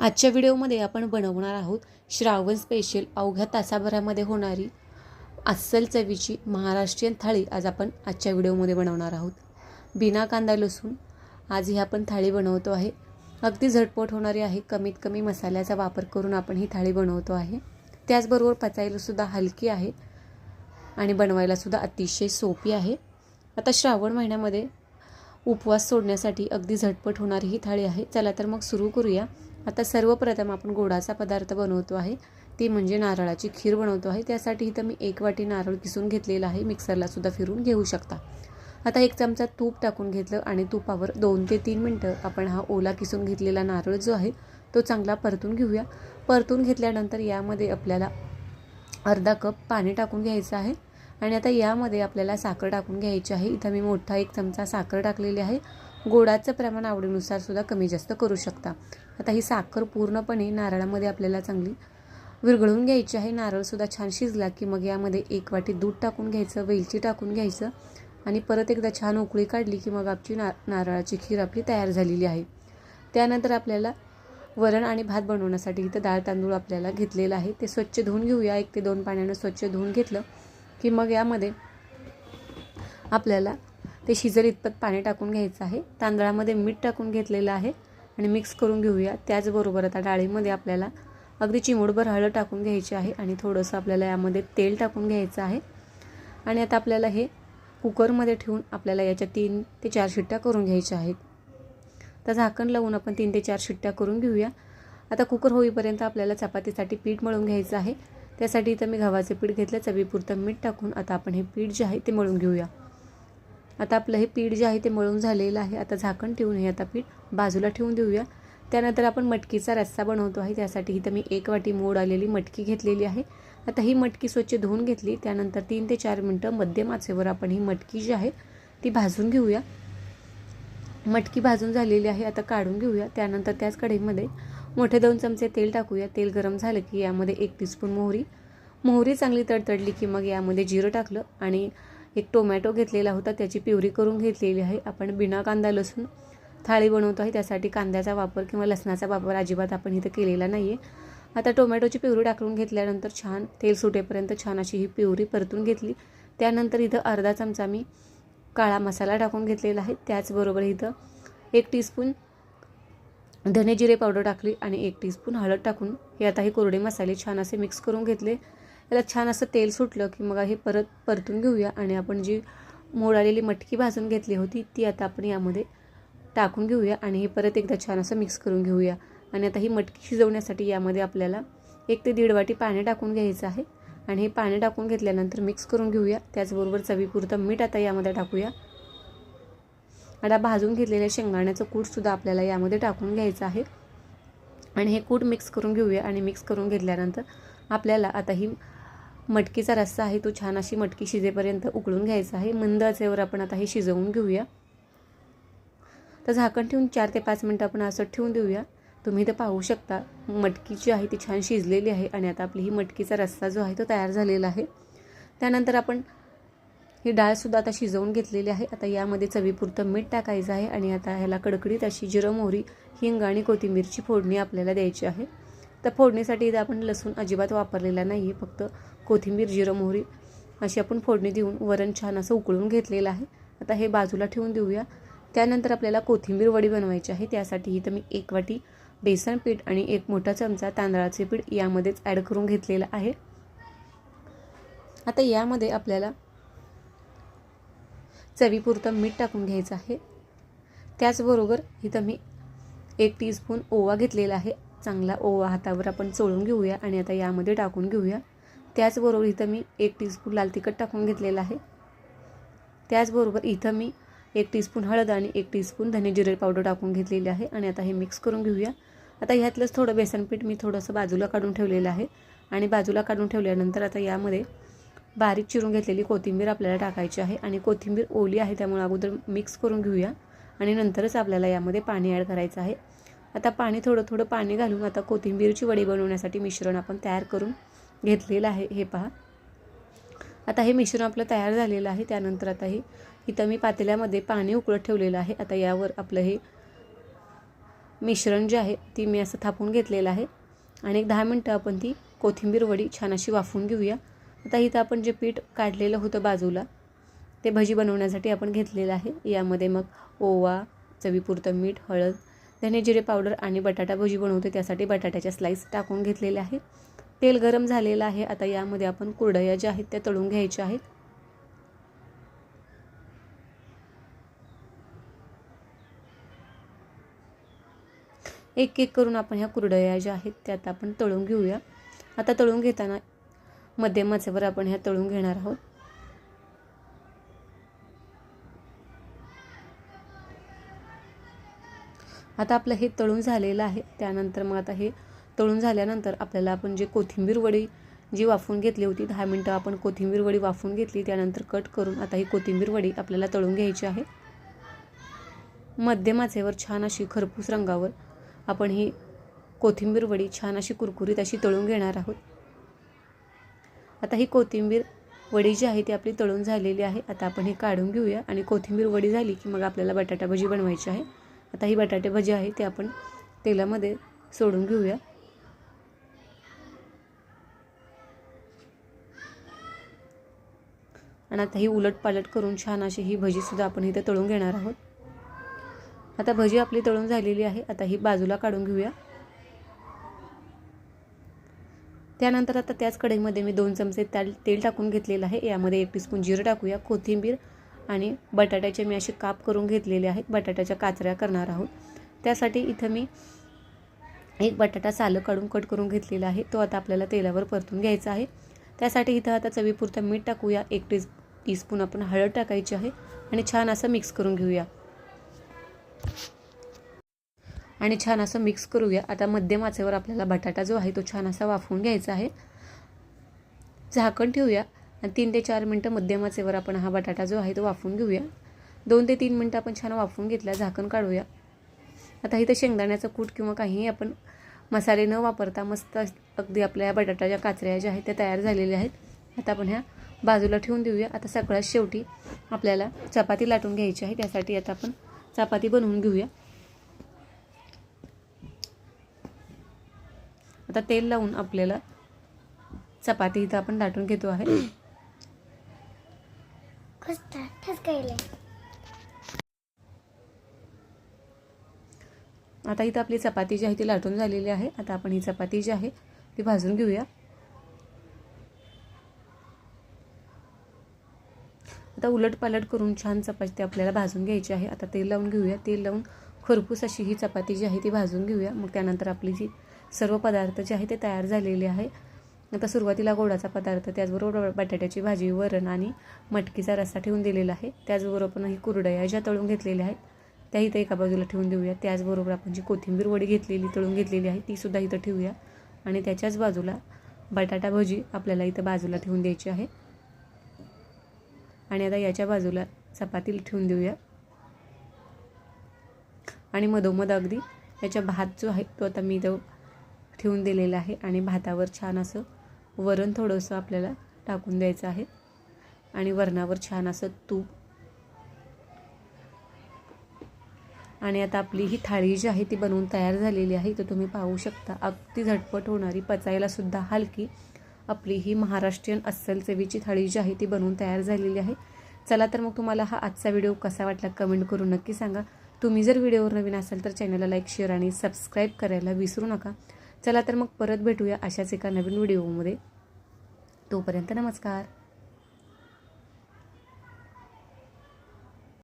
आजच्या व्हिडिओमध्ये आपण बनवणार आहोत श्रावण स्पेशल अवघ्या तासाभरामध्ये होणारी अस्सल चवीची महाराष्ट्रीयन थाळी आज आपण आजच्या व्हिडिओमध्ये बनवणार आहोत. बिना कांदा लसूण. आज ही आपण थाळी बनवतो आहे. अगदी झटपट होणारी आहे. कमीत कमी मसाल्याचा वापर करून आपण ही थाळी बनवतो आहे. त्याचबरोबर पचायलासुद्धा हलकी आहे आणि बनवायलासुद्धा अतिशय सोपी आहे. आता श्रावण महिन्यामध्ये उपवास सोडण्यासाठी अगदी झटपट होणारी ही थाळी आहे. चला तर मग सुरू करूया. आता सर्वप्रथम आपण गोडाचा पदार्थ बनवतो आहे. ती म्हणजे नारळाची खीर बनवतो आहे. त्यासाठी इथं मी एक वाटी नारळ किसून घेतलेला आहे. मिक्सरलासुद्धा फिरून घेऊ शकता. आता एक चमचा तूप टाकून घेतलं आणि तुपावर दोन ते तीन मिनटं आपण हा ओला किसून घेतलेला नारळ जो आहे तो चांगला परतून घेऊया. परतून घेतल्यानंतर यामध्ये आपल्याला अर्धा कप पाणी टाकून घ्यायचं आहे. आणि आता यामध्ये आपल्याला साखर टाकून घ्यायची आहे. इथं मी मोठा एक चमचा साखर टाकलेली आहे. गोडाचं प्रमाण आवडीनुसार सुद्धा कमी जास्त करू शकता. आता ही साखर पूर्णपणे नारळामध्ये आपल्याला चांगली विरघळून घ्यायची आहे. नारळसुद्धा छान शिजला की मग यामध्ये एक वाटी दूध टाकून घ्यायचं वेलची टाकून घ्यायचं आणि परत एकदा छान उकळी काढली की मग आपली ना नारळाची खीर आपली तयार झालेली आहे. त्यानंतर आपल्याला वरण आणि भात बनवण्यासाठी इथं डाळ तांदूळ आपल्याला घेतलेलं आहे. ते स्वच्छ धुवून घेऊया. एक ते दोन पाण्यानं स्वच्छ धुवून घेतलं की मग यामध्ये आपल्याला ते शिजल इतपत पाणी टाकून घ्यायचं आहे. तांदळामध्ये मीठ टाकून घेतलेलं आहे आणि मिक्स करून घेऊया. त्याचबरोबर आता डाळीमध्ये आपल्याला अगदी चिमूटभर हळद टाकून घ्यायची आहे आणि थोडंसं आपल्याला यामध्ये तेल टाकून घ्यायचं आहे. आणि आता आपल्याला हे कुकरमध्ये ठेवून आपल्याला याच्या तीन ते चार शिट्ट्या करून घ्यायच्या आहेत. तर झाकण लावून आपण तीन ते चार शिट्ट्या करून घेऊया. आता कुकर होईपर्यंत आपल्याला चपातीसाठी पीठ मळून घ्यायचं आहे. त्यासाठी इथं मी गव्हाचे पीठ घेतलं. चवीपुरतं मीठ टाकून आता आपण हे पीठ जे आहे ते मळून घेऊया. आता आपलं हे पीठ जे आहे ते मळून झालेलं आहे. आता झाकण ठेवून हे आता पीठ बाजूला ठेवून देऊया. त्यानंतर आपण मटकीचा रस्सा बनवतो आहे. त्यासाठी इथं मी एक वाटी मोड आलेली मटकी घेतलेली आहे. आता ही मटकी स्वच्छ धुवून घेतली. त्यानंतर तीन ते चार मिनटं मध्यम आचेवर आपण ही मटकी जी आहे ती भाजून घेऊया. मटकी भाजून झालेली आहे. आता काढून घेऊया. त्यानंतर त्याच कढईमध्ये मोठे दोन चमचे तेल टाकूया. तेल गरम झालं की यामध्ये एक टीस्पून मोहरी. मोहरी चांगली तडतडली की मग यामध्ये जिरं टाकलं आणि एक टोमॅटो घेतलेला होता त्याची प्युरी करून घेतलेली आहे. आपण बिना कांदा लसूण थाळी बनवतो आहे त्यासाठी कांद्याचा वापर किंवा लसणाचा वापर अजिबात आपण इथं केलेला नाही आहे आता टोमॅटोची प्युरी टाकून घेतल्यानंतर छान तेल सुटेपर्यंत छान अशी ही प्युरी परतून घेतली. त्यानंतर इथं अर्धा चमचा मी काळा मसाला टाकून घेतलेला आहे. त्याचबरोबर इथं एक टीस्पून धने जिरे पावडर टाकली आणि एक टीस्पून हळद टाकून हे आता हे कोरडे मसाले छान असे मिक्स करून घेतले. त्याला छान असं तेल सुटलं की मग हे परत परतून घेऊया. आणि आपण जी मोड आलेली मटकी भाजून घेतली होती ती आता आपण यामध्ये टाकून घेऊया आणि हे परत एकदा छान असं मिक्स करून घेऊया. आणि आता ही मटकी शिजवण्यासाठी यामध्ये आपल्याला एक ते दीड वाटी पाणी टाकून घ्यायचं आहे. आणि हे पाणी टाकून घेतल्यानंतर मिक्स करून घेऊया. त्याचबरोबर चवीपुरतं मीठ आता यामध्ये टाकूया. आता भाजून घेतलेल्या शेंगदाण्याचं कूटसुद्धा आपल्याला यामध्ये टाकून घ्यायचं आहे. आणि हे कूट मिक्स करून घेऊया. आणि मिक्स करून घेतल्यानंतर आपल्याला आता ही मटकीचा रस्सा आहे तो छान अशी मटकी शिजेपर्यंत उकळून घ्यायचा आहे. मंद आचेवर आपण आता हे शिजवून घेऊया. तर झाकण ठेवून चार ते पाच मिनटं आपण असं ठेवून देऊया. तुम्ही तर पाहू शकता मटकी जी आहे ती छान शिजलेली आहे आणि आता आपली ही मटकीचा रस्सा जो आहे तो तयार झालेला आहे. त्यानंतर आपण ही डाळसुद्धा आता शिजवून घेतलेली आहे. आता यामध्ये चवीपुरतं मीठ टाकायचं आहे आणि आता ह्याला कडकडीत अशी जिरं मोहरी हिंग आणि कोथिंबीरची फोडणी आपल्याला द्यायची आहे. तर फोडणीसाठी इथं आपण लसूण अजिबात वापरलेला नाही आहे फक्त कोथिंबीर जिरं मोहरी अशी आपण फोडणी देऊन वरण छान असं उकळून घेतलेलं आहे. आता हे बाजूला ठेवून देऊया. त्यानंतर आपल्याला कोथिंबीर वडी बनवायची आहे त्यासाठी इथं मी एक वाटी बेसन पीठ आणि एक मोठा चमचा तांदळाचे पीठ यामध्येच ॲड करून घेतलेलं आहे. आता यामध्ये आपल्याला चवीपुरतं मीठ टाकून घ्यायचं आहे. त्याचबरोबर इथं मी एक टीस्पून ओवा घेतलेला आहे. चांगला ओवा हातावर आपण चोळून घेऊया आणि आता यामध्ये टाकून घेऊया. त्याचबरोबर इथं मी एक टीस्पून लाल तिखट टाकून घेतलेलं आहे. त्याचबरोबर इथं मी एक टीस्पून हळद आणि एक टीस्पून धने जिरे पावडर टाकून घेतलेली आहे आणि आता हे मिक्स करून घेऊया. आता ह्यातलंच थोडं बेसनपीठ मी थोडंसं बाजूला काढून ठेवलेलं आहे आणि बाजूला काढून ठेवल्यानंतर आता यामध्ये बारीक चिरून घेतलेली कोथिंबीर आपल्याला टाकायची आहे आणि कोथिंबीर ओली आहे त्यामुळे अगोदर मिक्स करून घेऊया आणि नंतरच आपल्याला यामध्ये पाणी ॲड करायचं आहे. आता पाणी थोडं थोडं पाणी घालून आता कोथिंबीरची वडी बनवण्यासाठी मिश्रण आपण तयार करून घेतलेलं आहे हे पहा. आता हे मिश्रण आपलं तयार झालेलं आहे त्यानंतर आता हे इथं मी पातेल्यामध्ये पाणी उकळत ठेवलेलं आहे. आता यावर आपलं हे मिश्रण जे आहे ती मी असं थापून घेतलेलं आहे. आणि एक दहा मिनटं आपण ती कोथिंबीर वडी छान अशी वाफून घेऊया. आता इथं आपण जे पीठ काढलेलं होतं बाजूला ते भजी बनवण्यासाठी आपण घेतलेलं आहे. यामध्ये मग ओवा चवीपुरतं मीठ हळद धने जिरे पावडर आणि बटाटा भजी बनवते त्यासाठी बटाट्याच्या स्लाईस टाकून घेतलेले आहे. तेल गरम झालेलं आहे. आता यामध्ये आपण कुरडया ज्या आहेत त्या तळून घ्यायच्या आहेत. एक एक करून आपण ह्या कुरडया ज्या आहेत त्यात आपण तळून घेऊया. आता तळून घेताना मध्यम आचेवर आपण ह्या तळून घेणार आहोत. आता आपलं हे तळून झालेलं आहे. त्यानंतर मग आता हे तळून झाल्यानंतर आपल्याला आपण जे कोथिंबीर वडी जी वाफून घेतली होती दहा मिनटं आपण कोथिंबीर वडी वाफून घेतली त्यानंतर कट करून आता ही कोथिंबीर वडी आपल्याला तळून घ्यायची आहे. मध्यमाचेवर छान अशी खरपूस रंगावर आपण ही कोथिंबीर वडी छान अशी कुरकुरीत अशी तळून घेणार आहोत. आता ही कोथिंबीर वडी जी आहे ती आपली तळून झालेली आहे. आता आपण हे काढून घेऊया आणि कोथिंबीर वडी झाली की मग आपल्याला बटाटा भजी बनवायची आहे. आता ही बटाटे भजी आहे ते आपण तेलामध्ये सोडून घेऊया. आणि आता ही उलट पालट करून छान अशी ही भजीसुद्धा आपण इथे तळून घेणार आहोत. आता भजी आपली तळून झालेली आहे आता ही बाजूला काढून घेऊया. त्यानंतर आता त्याच कढईमध्ये मी दोन चमचे तेल तेल टाकून घेतलेलं आहे यामध्ये एक टीस्पून जिरं टाकूया कोथिंबीर आणि बटाट्याचे मी असे काप करून घेतलेले आहेत. बटाट्याच्या काचऱ्या करणार आहोत. त्यासाठी इथं मी एक बटाटा सालं काढून कट करून घेतलेला आहे. तो आता आपल्याला तेलावर परतून घ्यायचा आहे. त्यासाठी इथं आता चवीपुरतं मीठ टाकूया. एक टी टीस्पून आपण हळद टाकायची आहे आणि छान असं मिक्स करून घेऊया. आणि छान असं मिक्स करूया. आता मध्यम आचेवर आपल्याला बटाटा जो आहे तो छान असा वाफवून घ्यायचा आहे. झाकण ठेवूया. तीन ते चार मिनटं मध्यम आचेवर आपण हा बटाटा जो आहे तो वाफवून घेऊया. दोन ते तीन मिनटं आपण छान वाफवून घेतला झाकण काढूया. आता इथं शेंगदाण्याचं कूट किंवा काहीही आपण मसाले न वापरता मस्त अगदी आपल्या बटाट्याच्या काचऱ्या ज्या आहेत त्या तयार झालेल्या आहेत. आता आपण ह्या बाजूला ठेवून देऊया. आता सगळ्यात शेवटी आपल्याला चपाती लाटून घ्यायची आहे. त्यासाठी आता आपण चपाती बनवून घेऊया. आता तेल लावून आपल्याला चपाती इथं आपण लाटून घेतो आहे. आता इथं आपली चपाती जी आहे ती लाटून झालेली आहे. आता आपण ही चपाती जी आहे ती भाजून घेऊया. आता उलट पालट करून छान चपाती आपल्याला भाजून घ्यायची आहे. आता तेल लावून घेऊया. तेल लावून खरपूस अशी ही चपाती जी आहे ती भाजून घेऊया. मग त्यानंतर आपली जी सर्व पदार्थ जे आहे ते तयार झालेले आहे. आता सुरुवातीला गोडाचा पदार्थ त्याचबरोबर बटाट्याची भाजी वरण आणि मटकीचा रस्सा ठेवून दिलेला आहे. त्याचबरोबर आपण ही कुरडया ज्या तळून घेतलेल्या आहेत त्या इथं एका बाजूला ठेवून देऊया. त्याचबरोबर आपण जी कोथिंबीर वडी घेतलेली तळून घेतलेली आहे तीसुद्धा इथं ठेवूया. आणि त्याच्याच बाजूला बटाटा भजी आपल्याला इथं बाजूला ठेवून द्यायची आहे. आणि आता याच्या बाजूला चपाती ठेवून देऊया. आणि मधोमध अगदी याच्या भात जो आहे तो आता मी इथं ठेवून दिलेला आहे. आणि भातावर छान असं वरण थोडंसं आपल्याला टाकून द्यायचं आहे. आणि वरणावर छान असं तूप. आणि आता आपली ही थाळी जी आहे ती बनवून तयार झालेली आहे. तर तुम्ही पाहू शकता अगदी झटपट होणारी पचायलासुद्धा हलकी आपली ही महाराष्ट्रीयन अस्सल चवीची थाळी जी आहे ती बनवून तयार झालेली आहे. चला तर मग तुम्हाला हा आजचा व्हिडिओ कसा वाटला कमेंट करून नक्की सांगा. तुम्ही जर व्हिडिओवर नवीन असाल तर चॅनलला लाईक शेअर आणि सबस्क्राईब करायला विसरू नका. चला तर मग परत भेटूया अशाच एका नवीन व्हिडिओमध्ये. तोपर्यंत नमस्कार.